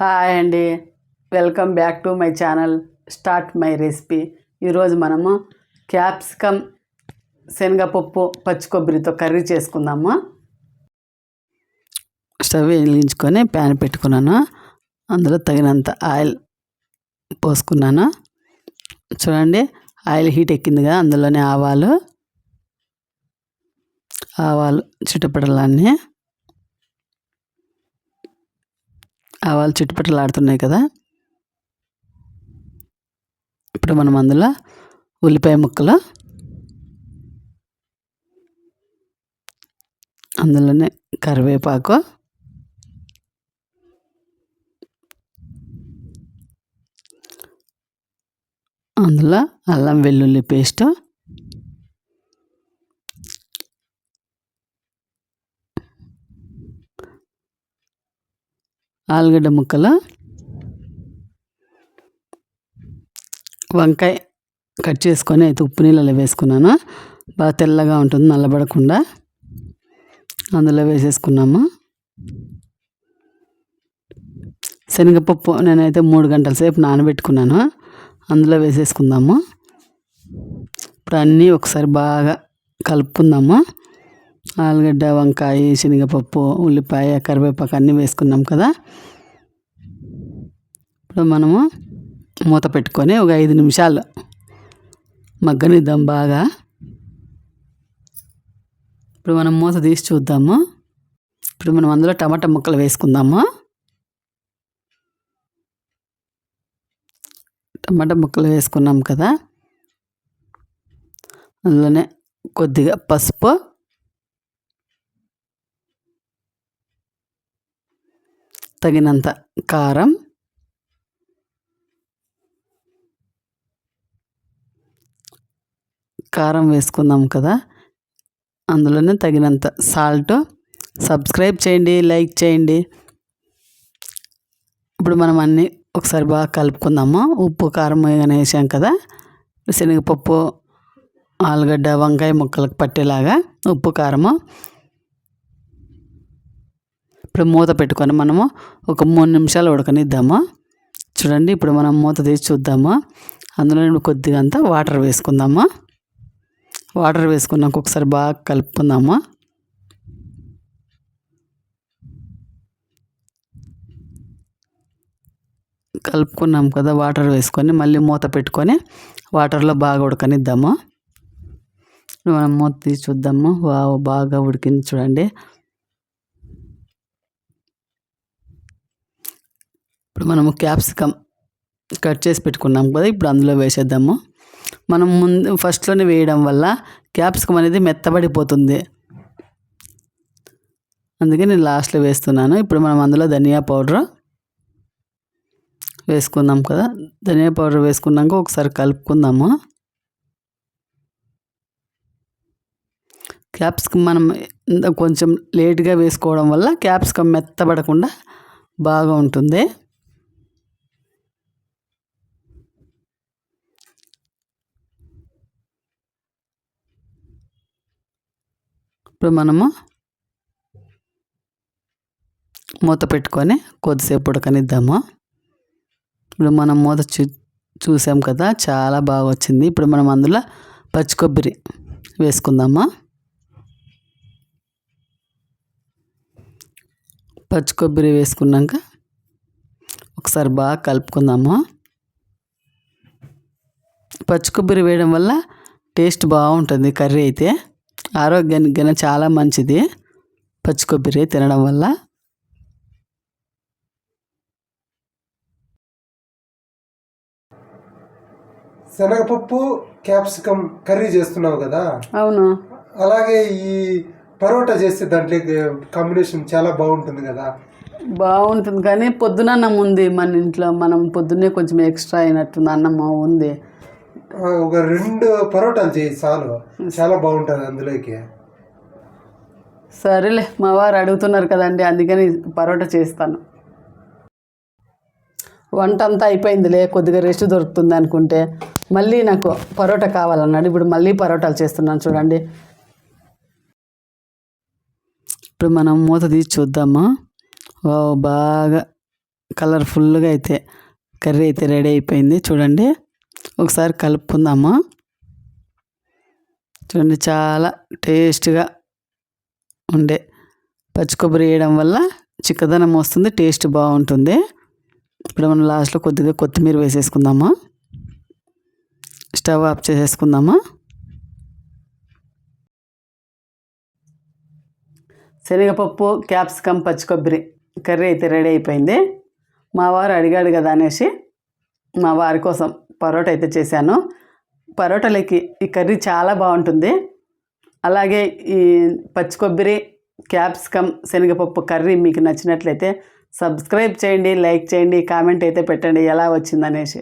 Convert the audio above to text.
Hi అండి. Welcome back to my channel start my recipe. ఈరోజు మనము క్యాప్సికమ్ శనగపప్పు పచ్చి కొబ్బరితో కర్రీ చేసుకుందాము. స్టవ్ వెలిగించుకొని ప్యాన్ పెట్టుకున్నాను. అందులో తగినంత ఆయిల్ పోసుకున్నాను. చూడండి ఆయిల్ హీట్ ఎక్కిందిగా అందులోనే ఆవాలు ఆవాలు చిటపటలన్నీ ఆవాలు చుట్టుపట్టలు ఆడుతున్నాయి కదా. ఇప్పుడు మనం అందులో ఉల్లిపాయ ముక్కలు అందులోనే కరివేపాకు అందులో అల్లం వెల్లుల్లి పేస్ట్ ఆలుగడ్డ ముక్కలు వంకాయ కట్ చేసుకొని అయితే ఉప్పు నీళ్ళలో వేసుకున్నాను. బాగా తెల్లగా ఉంటుంది నల్లబడకుండా అందులో వేసేసుకున్నాము. శనగపప్పు నేనైతే మూడు గంటల సేపు నానబెట్టుకున్నాను. అందులో వేసేసుకుందాము. ఇప్పుడు అన్నీ ఒకసారి బాగా కలుపుకుందాము. ఆలుగడ్డ వంకాయ శనగపప్పు ఉల్లిపాయ కరివేపాకు అన్నీ వేసుకున్నాం కదా. ఇప్పుడు మనము మూత పెట్టుకొని ఒక ఐదు నిమిషాలు మగ్గనిద్దాం బాగా. ఇప్పుడు మనం మూత తీసి చూద్దాము. ఇప్పుడు మనం అందులో టమాటా ముక్కలు వేసుకుందాము. టమాటా ముక్కలు వేసుకున్నాం కదా. అందులోనే కొద్దిగా పసుపు తగినంత కారం కారం వేసుకుందాం కదా అందులోనే తగినంత సాల్ట్. సబ్స్క్రైబ్ చేయండి లైక్ చేయండి. ఇప్పుడు మనం అన్నీ ఒకసారి బాగా కలుపుకుందాము. ఉప్పు కారం వేసాం కదా శనగపప్పు ఆలుగడ్డ వంకాయ ముక్కలకు పట్టేలాగా ఉప్పు కారము. ఇప్పుడు మూత పెట్టుకొని మనము ఒక మూడు నిమిషాలు ఉడకనిద్దాము? చూడండి ఇప్పుడు మనం మూత తీసి చూద్దాము? అందులో కొద్దిగా అంతా వాటర్ వేసుకుందాము? వాటర్ వేసుకున్నాక ఒకసారి బాగా కలుపుకుందాము? కలుపుకున్నాం కదా వాటర్ వేసుకొని మళ్ళీ మూత పెట్టుకొని వాటర్లో బాగా ఉడకనిద్దాము? మనం మూత తీసి చూద్దాము? బాగా ఉడికింది చూడండి. ఇప్పుడు మనము క్యాప్సికమ్ కట్ చేసి పెట్టుకున్నాం కదా ఇప్పుడు అందులో వేసేద్దాము. మనం ముందు ఫస్ట్లోనే వేయడం వల్ల క్యాప్సికమ్ అనేది మెత్తబడిపోతుంది. అందుకే నేను లాస్ట్లో వేస్తున్నాను. ఇప్పుడు మనం అందులో ధనియా పౌడర్ వేసుకుందాం కదా. ధనియా పౌడర్ వేసుకున్నాక ఒకసారి కలుపుకుందాము. క్యాప్సికమ్ మనం కొంచెం లేట్గా వేసుకోవడం వల్ల క్యాప్సికమ్ మెత్తబడకుండా బాగా ఉంటుంది ఇప్పుడు మనము మూత పెట్టుకొని కొద్దిసేపు ఉడకనిద్దాము. ఇప్పుడు మనం మూత చూ చూసాం కదా చాలా బాగా వచ్చింది. ఇప్పుడు మనం అందులో పచ్చి కొబ్బరి వేసుకుందామా? పచ్చి కొబ్బరి వేసుకున్నాక ఒకసారి బాగా కలుపుకుందాము? పచ్చి కొబ్బరి వేయడం వల్ల టేస్ట్ బాగుంటుంది కర్రీ అయితే. ఆరోగ్యానికి చాలా మంచిది. పచ్చి కొబ్బరి తినడం వల్ల. శనగపప్పు క్యాప్సికమ్ కర్రీ చేస్తున్నావు కదా? అవును. అలాగే ఈ పరోటా చేస్తే దాంట్లోకి కాంబినేషన్ చాలా బాగుంటుంది కదా? బాగుంటుంది కానీ పొద్దున అన్నం ఉంది మన ఇంట్లో. మనం పొద్దున్నే కొంచెం ఎక్స్ట్రా అయినట్టుంది అన్నం ఉంది ఒక రెండు పరోటాలు చేయి చాలు. చాలా బాగుంటుంది అందులోకి. సరేలే మా వారు అడుగుతున్నారు కదండి అందుకని పరోటా చేస్తాను. వంట అంతా అయిపోయిందిలే కొద్దిగా రెస్ట్ దొరుకుతుంది అనుకుంటే. మళ్ళీ నాకు పరోటా కావాలన్నాడు ఇప్పుడు మళ్ళీ పరోటాలు చేస్తున్నాను చూడండి. ఇప్పుడు మనం మూత తీసి చూద్దాము? బాగా కలర్ఫుల్గా అయితే కర్రీ అయితే రెడీ అయిపోయింది చూడండి. ఒకసారి కలుపుకుందామా? చూడండి చాలా టేస్ట్గా ఉండే. పచ్చి కొబ్బరి వేయడం వల్ల చిక్కదనం వస్తుంది టేస్ట్ బాగుంటుంది. ఇప్పుడు మనం లాస్ట్లో కొద్దిగా కొత్తిమీర వేసేసుకుందామా? Stove off చేసేసుకుందామా? శనగపప్పు క్యాప్సికమ్ పచ్చి కొబ్బరి కర్రీ అయితే రెడీ అయిపోయింది. మా వారు అడిగాడు కదా అనేసి మా వారి కోసం పరోటా అయితే చేశాను. పరోటాలకి ఈ కర్రీ చాలా బాగుంటుంది. అలాగే ఈ పచ్చి కొబ్బరి క్యాప్సికమ్ శనగపప్పు కర్రీ మీకు నచ్చినట్లయితే సబ్స్క్రైబ్ చేయండి లైక్ చేయండి కామెంట్ అయితే పెట్టండి ఎలా వచ్చిందనేసి.